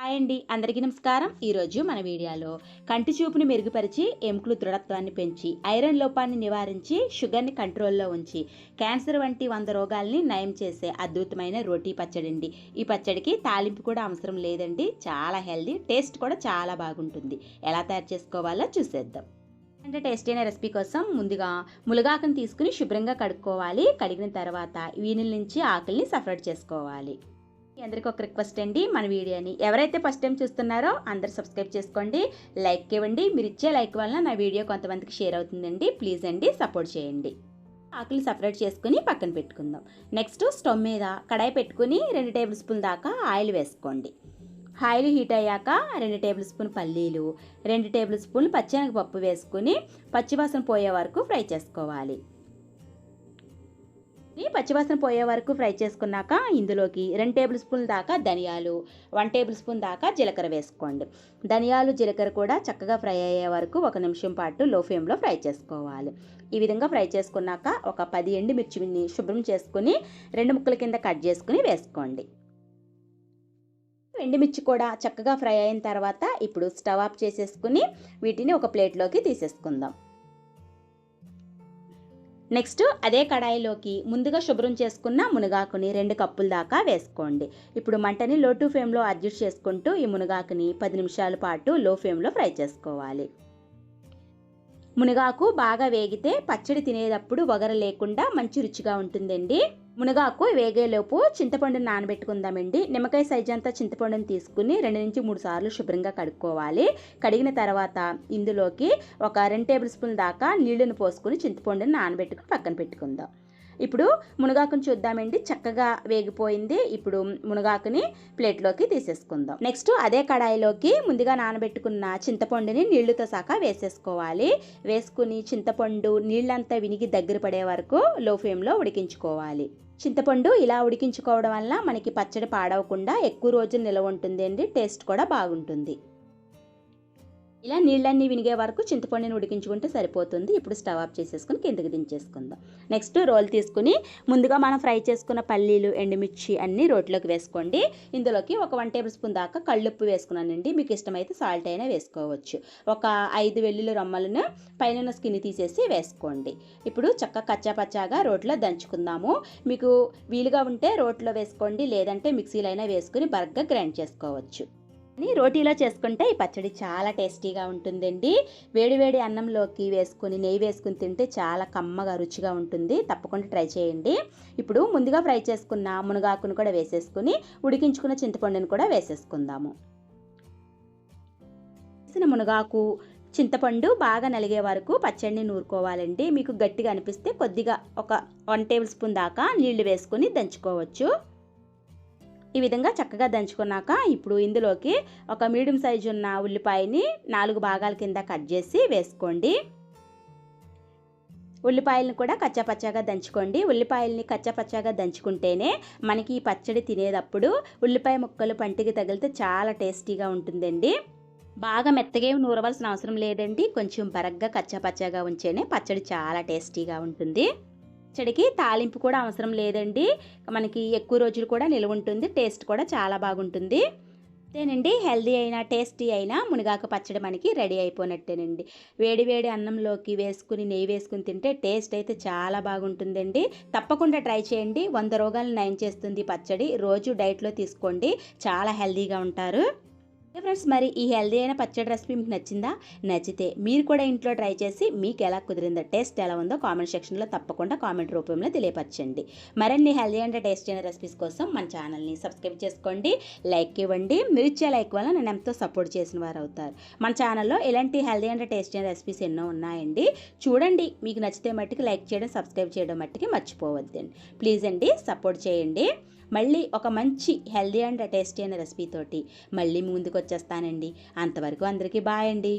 Hi అండి అందరికీ నమస్కారం. ఈరోజు మన వీడియోలో కంటి చూపుని మెరుగుపరిచి ఎముకలు దృఢత్వాన్ని పెంచి ఐరన్ లోపాన్ని నివారించి షుగర్ని కంట్రోల్లో ఉంచి క్యాన్సర్ వంటి వంద రోగాల్ని నయం చేసే అద్భుతమైన రోటీ పచ్చడి అండి. ఈ పచ్చడికి తాలింపు కూడా అవసరం లేదండి. చాలా హెల్దీ టేస్ట్ కూడా చాలా బాగుంటుంది. ఎలా తయారు చేసుకోవాలో చూసేద్దాం. అంటే టేస్టీ అయిన రెసిపీ కోసం ముందుగా ములగాకుని తీసుకుని శుభ్రంగా కడుక్కోవాలి. కడిగిన తర్వాత వీనిల నుంచి ఆకుల్ని సపరేట్ చేసుకోవాలి. అందరికీ ఒక రిక్వెస్ట్ అండి. మన వీడియోని ఎవరైతే ఫస్ట్ టైం చూస్తున్నారో అందరు సబ్స్క్రైబ్ చేసుకోండి. లైక్ ఇవ్వండి. మీరు ఇచ్చే లైక్ వలన నా వీడియో కొంతమందికి షేర్ అవుతుందండి. ప్లీజ్ అండి సపోర్ట్ చేయండి. ఆకులు సపరేట్ చేసుకుని పక్కన పెట్టుకుందాం. నెక్స్ట్ స్టవ్ మీద కడాయి పెట్టుకుని రెండు టేబుల్ స్పూన్ దాకా ఆయిల్ వేసుకోండి. ఆయిల్ హీట్ అయ్యాక రెండు టేబుల్ స్పూన్ పల్లీలు రెండు టేబుల్ స్పూన్ పచ్చెనగపప్పు వేసుకుని పచ్చివాసన పోయే వరకు ఫ్రై చేసుకోవాలి. ఈ పచ్చివాసన పోయే వరకు ఫ్రై చేసుకున్నాక ఇందులోకి రెండు టేబుల్ స్పూన్ దాకా ధనియాలు వన్ టేబుల్ స్పూన్ దాకా జీలకర్ర వేసుకోండి. ధనియాలు జీలకర్ర కూడా చక్కగా ఫ్రై అయ్యే వరకు ఒక నిమిషం పాటు లో ఫ్లేమ్లో ఫ్రై చేసుకోవాలి. ఈ విధంగా ఫ్రై చేసుకున్నాక ఒక పది ఎండు మిర్చిని శుభ్రం చేసుకుని రెండు ముక్కల కింద కట్ చేసుకుని వేసుకోండి. ఎండుమిర్చి కూడా చక్కగా ఫ్రై అయిన తర్వాత ఇప్పుడు స్టవ్ ఆఫ్ చేసేసుకుని వీటిని ఒక ప్లేట్లోకి తీసేసుకుందాం. నెక్స్ట్ అదే కడాయిలోకి ముందుగా శుభ్రం చేసుకున్న మునగాకుని రెండు కప్పుల దాకా వేసుకోండి. ఇప్పుడు మంటని లో టు ఫ్లేమ్లో అడ్జస్ట్ చేసుకుంటూ ఈ మునగాకుని పది నిమిషాల పాటు లో ఫ్లేమ్లో ఫ్రై చేసుకోవాలి. మునగాకు బాగా వేగితే పచ్చడి తినేటప్పుడు వగర లేకుండా మంచి రుచిగా ఉంటుందండి. మునగాకు వేగేలోపు చింతపండుని నానబెట్టుకుందామండి. నిమ్మకాయ సైజ్ అంతా చింతపండుని తీసుకుని రెండు నుంచి మూడు సార్లు శుభ్రంగా కడుక్కోవాలి. కడిగిన తర్వాత ఇందులోకి ఒక రెండు టేబుల్ స్పూన్ దాకా నీళ్ళను పోసుకుని చింతపండుని నానబెట్టుకుని పక్కన పెట్టుకుందాం. ఇప్పుడు మునగాకుని చూద్దామండి. చక్కగా వేగిపోయింది. ఇప్పుడు మునగాకుని ప్లేట్లోకి తీసేసుకుందాం. నెక్స్ట్ అదే కడాయిలోకి ముందుగా నానబెట్టుకున్న చింతపండుని నీళ్ళతో సహా వేసేసుకోవాలి. వేసుకుని చింతపండు నీళ్ళంతా వినిగి దగ్గర పడే వరకు లో ఫ్లేమ్లో ఉడికించుకోవాలి. చింతపండు ఇలా ఉడికించుకోవడం వల్ల మనకి పచ్చడి పాడవకుండా ఎక్కువ రోజులు నిలవ ఉంటుంది అండి టేస్ట్ కూడా బాగుంటుంది. ఇలా నీళ్ళన్నీ వినిగే వరకు చింతపండుని ఉడికించుకుంటే సరిపోతుంది. ఇప్పుడు స్టవ్ ఆఫ్ చేసేసుకుని కిందకి దించేసుకుందాం. నెక్స్ట్ రోల్ తీసుకుని ముందుగా మనం ఫ్రై చేసుకున్న పల్లీలు ఎండుమిర్చి అన్నీ రోట్లోకి వేసుకోండి. ఇందులోకి ఒక వన్ టేబుల్ స్పూన్ దాకా కళ్ళుప్పు వేసుకున్నానండి. మీకు ఇష్టమైతే సాల్ట్ అయినా వేసుకోవచ్చు. ఒక ఐదు వెల్లుల్లి రొమ్మలను పైన స్కిన్ తీసేసి వేసుకోండి. ఇప్పుడు చక్క కచ్చా పచ్చాగా రోట్లో దంచుకుందాము. మీకు వీలుగా ఉంటే రోట్లో వేసుకోండి లేదంటే మిక్సీలో అయినా వేసుకుని బరగ్గా గ్రైండ్ చేసుకోవచ్చు. రోటీలో చేసుకుంటే ఈ పచ్చడి చాలా టేస్టీగా ఉంటుందండి. వేడివేడి అన్నంలోకి వేసుకుని నెయ్యి వేసుకుని తింటే చాలా కమ్మగా రుచిగా ఉంటుంది. తప్పకుండా ట్రై చేయండి. ఇప్పుడు ముందుగా ఫ్రై చేసుకున్న మునగాకును కూడా వేసేసుకుని ఉడికించుకున్న చింతపండుని కూడా వేసేసుకుందాము. వేసిన మునగాకు చింతపండు బాగా నలిగే వరకు పచ్చడిని నూరుకోవాలండి. మీకు గట్టిగా అనిపిస్తే కొద్దిగా ఒక వన్ టేబుల్ స్పూన్ దాకా నీళ్ళు వేసుకొని దంచుకోవచ్చు. ఈ విధంగా చక్కగా దంచుకున్నాక ఇప్పుడు ఇందులోకి ఒక మీడియం సైజు ఉన్న ఉల్లిపాయని నాలుగు భాగాల కింద కట్ చేసి వేసుకోండి. ఉల్లిపాయలను కూడా కచ్చపచ్చగా దంచుకోండి. ఉల్లిపాయల్ని కచ్చపచ్చగా దంచుకుంటేనే మనకి ఈ పచ్చడి తినేటప్పుడు ఉల్లిపాయ ముక్కలు పంటికి తగిలితే చాలా టేస్టీగా ఉంటుందండి. బాగా మెత్తగా నూరవలసిన అవసరం లేదండి. కొంచెం బరగ్గా కచ్చపచ్చగా ఉంచేనే పచ్చడి చాలా టేస్టీగా ఉంటుంది. పచ్చడికి తాలింపు కూడా అవసరం లేదండి. మనకి ఎక్కువ రోజులు కూడా నిల్వ ఉంటుంది టేస్ట్ కూడా చాలా బాగుంటుంది. అంతేనండి హెల్దీ అయినా టేస్టీ అయినా మునగాకు పచ్చడి మనకి రెడీ అయిపోయినట్టేనండి. వేడి వేడి అన్నంలోకి వేసుకుని నెయ్యి వేసుకుని తింటే టేస్ట్ అయితే చాలా బాగుంటుందండి. తప్పకుండా ట్రై చేయండి. వంద రోగాలు నయం చేస్తుంది పచ్చడి. రోజు డైట్లో తీసుకోండి. చాలా హెల్దీగా ఉంటారు. ఫ్రెండ్స్ మరి ఈ హెల్దీ అయిన పచ్చడి రెసిపీ మీకు నచ్చిందా? నచ్చితే మీరు కూడా ఇంట్లో ట్రై చేసి మీకు ఎలా కుదిరిందో టేస్ట్ ఎలా ఉందో కామెంట్ సెక్షన్లో తప్పకుండా కామెంట్ రూపంలో తెలియపరచండి. మరిన్ని హెల్దీ అండ్ టేస్ట్ అయిన రెసిపీస్ కోసం మన ఛానల్ని సబ్స్క్రైబ్ చేసుకోండి లైక్ ఇవ్వండి. మీరు ఇచ్చే లైక్ వల్ల నేను ఎంతో సపోర్ట్ చేసిన వారు అవుతారు. మన ఛానల్లో ఇలాంటి హెల్దీ అండ్ టేస్ట్ అయిన రెసిపీస్ ఎన్నో ఉన్నాయండి. చూడండి మీకు నచ్చితే మట్టికి లైక్ చేయడం సబ్స్క్రైబ్ చేయడం మట్టికి మర్చిపోవద్దండి. ప్లీజ్ అండి సపోర్ట్ చేయండి. మళ్ళీ ఒక మంచి హెల్దీ అండ్ టేస్టీ అయిన రెసిపీతోటి మళ్ళీ ముందుకు వచ్చేస్తానండి అంతవరకు అందరికీ బాయ్ అండి.